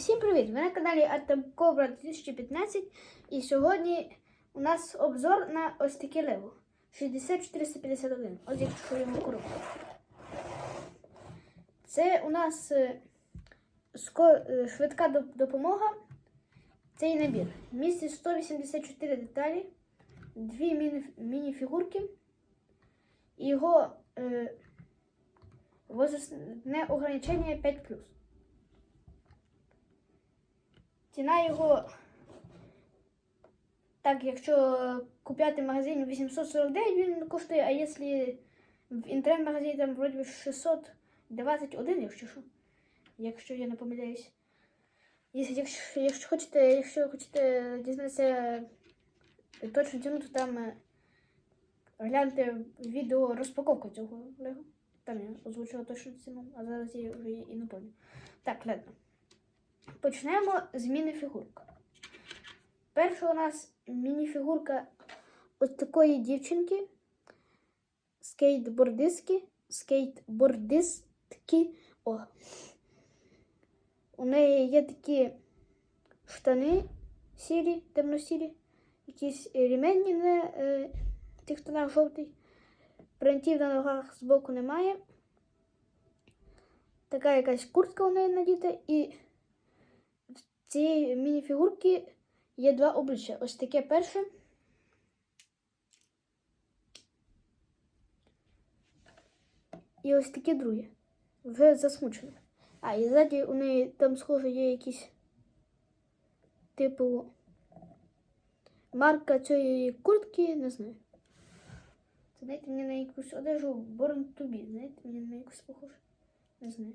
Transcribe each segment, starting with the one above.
Всім привіт! Ви на каналі Атемкобра 2015 і сьогодні у нас обзор на ось таке лево 60451. Ось якщо йому коробку. Це у нас е, е, швидка допомога. Цей набір. Містить 184 деталі, дві міні- міні-фігурки. Його е, возрастне ограничення 5 Ціна його, так, якщо купляти в магазині 849, він коштує, а якщо в інтернет-магазині там вроді би 621, якщо що. Якщо я не помиляюсь. Якщо, якщо, якщо хочете, якщо хочете дізнатися точну ціну, то там е, гляньте відео розпаковку цього лего. Там я озвучила точну ціну, а зараз я вже і не пам'ятаю. Так, ладно. Почнемо з мініфігурок. Перша у нас мініфігурка ось такої дівчинки. Скейтбордистки. Скейтбордистки. О. У неї є такі штани сірі, темно-сірі, якісь ремені на е, тих тонах жовтий. Принтів на ногах збоку немає. Така якась куртка у неї надіта і цієї мініфігурки є два обличчя. Ось таке перше. І ось таке друге. Вже засмучене. А, і ззаді у неї там, схоже, є якісь типу марка цієї куртки, не знаю. Це мені на якусь одежу Born to be, знаєте, мені на якусь похоже. Не знаю.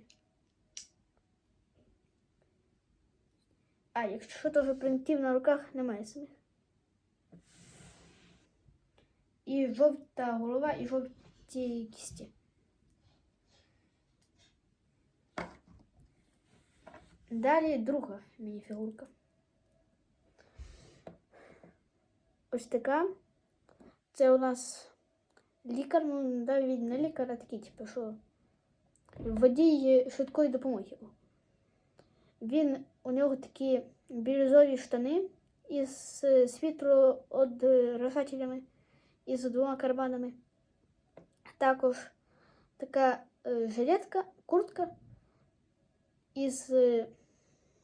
А, якщо теж принтів на руках немає самих. І жовта голова, і жовті кісті. Далі друга мініфігурка. Ось така. Це у нас лікар, ну навіть не лікар, а такий, типу, що водій швидкої допомоги. Він у нього такі бірюзові штани із е, світлоодражателями і з двома карманами. Також така е, жилетка, куртка із е,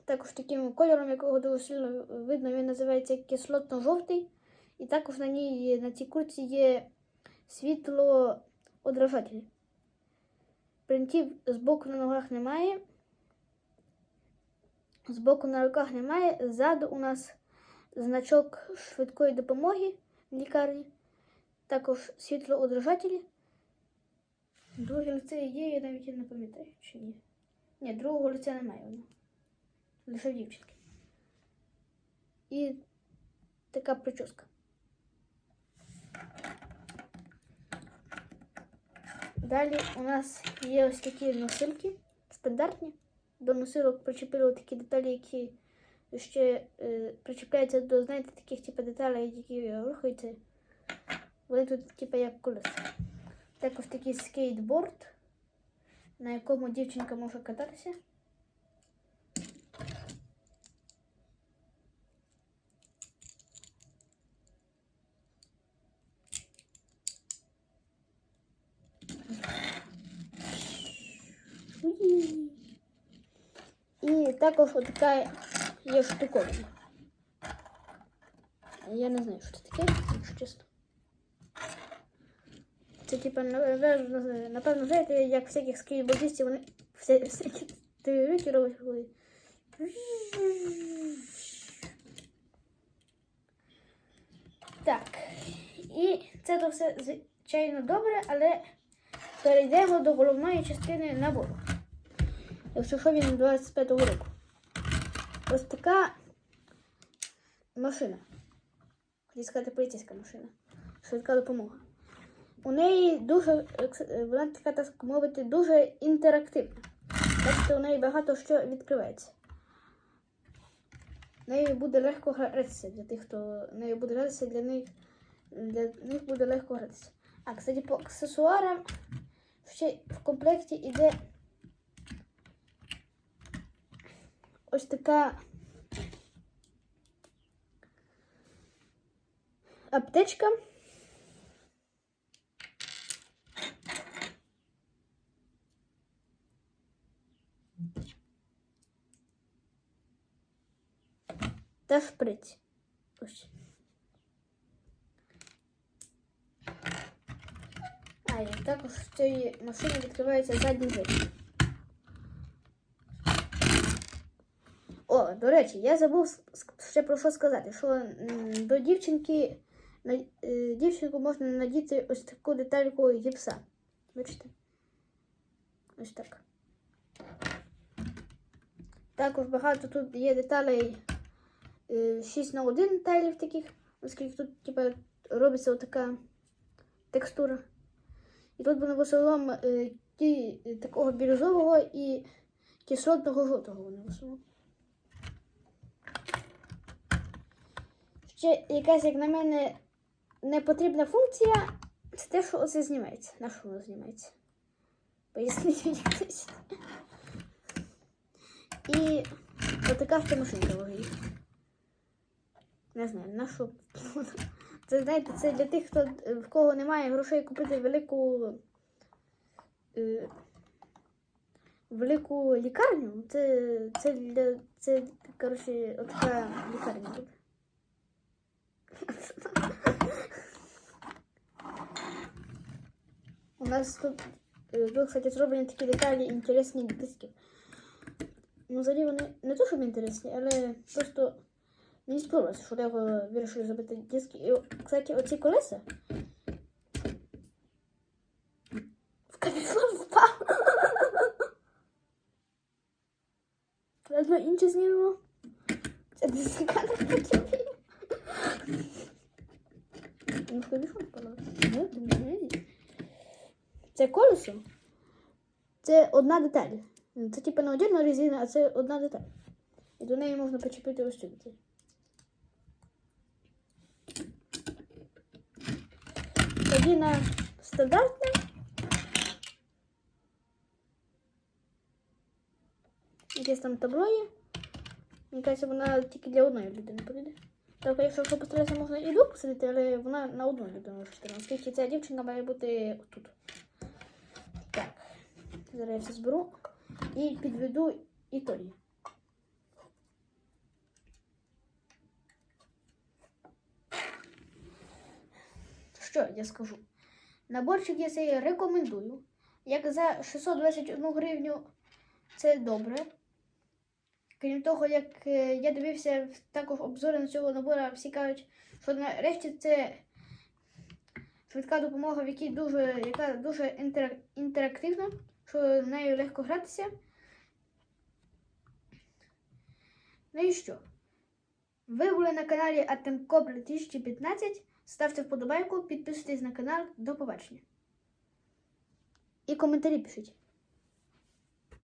також таким кольором, якого дуже сильно видно, він називається кислотно-жовтий. І також на ній на цій куртці є світлоодражателі. Принтів з боку на ногах немає. Збоку на руках немає. Ззаду у нас значок швидкої допомоги в лікарні. Також світлоодражателі. Друге лице є, я навіть не пам'ятаю, чи ні. Ні, другого лиця немає воно. Лише дівчинки. І така прическа. Далі у нас є ось такі носилки стандартні. До носилок причепили такі деталі, які ще е, причепляються до, знаєте, таких типу деталей, які рухаються. Вони тут, типу, як колеса. Також такий скейтборд, на якому дівчинка може кататися. І також отака є штуковина. Я не знаю, що це таке, якщо чесно. Це типа, напевно, знаєте, як всяких скейтбордистів, вони всякі трюки роблять. Так. І це то все звичайно добре, але перейдемо до головної частини набору. Якщо що він 25-го року. Ось така машина. Хотів сказати поліцейська машина. Швидка допомога. У неї дуже, вона така, так мовити, дуже інтерактивна. Бачите, у неї багато що відкривається. Нею буде легко гратися для тих, хто нею буде гратися, для них, для них буде легко гратися. А, кстати, по аксесуарам ще в комплекті йде ось така аптечка. Та шприць. Ось. А, і також в цій машині відкривається задній двері. До речі, я забув ще про що сказати, що до дівчинки на е, дівчинку можна надіти ось таку детальку гіпса. Бачите? Ось так. Також багато тут є деталей е, 6 на 1 деталів таких, оскільки тут типа, робиться така текстура. І тут вони в основному е, е, такого бірюзового і кислотного жовтого вони в Ще якась, як на мене, непотрібна функція це те, що оце знімається. На що воно знімається? Поясніть мені хтось. І отака ще машинка логить. Не знаю, на що. Це знаєте, це для тих, хто в кого немає грошей купити велику. Е, велику лікарню. Це, це для. Це, коротше, отака лікарня. У нас тут, е, кстати, зроблені такі деталі інтересні диски. Ну, взагалі вони не то, щоб інтересні, але просто мені сподобалося, що його вирішили зробити диски. І, кстати, оці колеса. В капюшон впав. Ладно, інше знімемо. Це дисканер потрібен. Ну, впало. Ну, знаєш. Це колесо. Це одна деталь. Це типу не отдельна резина, а це одна деталь. І до неї можна почепити ось цю деталь. Кабіна стандартна. Якесь там табло є. Мені кажеться, вона тільки для одної людини підійде. Так, якщо що постаратися, можна і двох посадити, але вона на одну людину розчитана. Оскільки ця дівчинка має бути тут. Так. Зараз я все зберу і підведу ітоги. Що я скажу? Наборчик я цей рекомендую. Як за 621 гривню це добре. Крім того, як е, я дивився також обзори на цього набору, всі кажуть, що нарешті це швидка допомога, в якій дуже, яка дуже інтер, інтерактивна, що нею легко гратися. Ну і що? Ви були на каналі Атемкоп 2015. Ставте вподобайку, підписуйтесь на канал. До побачення. І коментарі пишіть.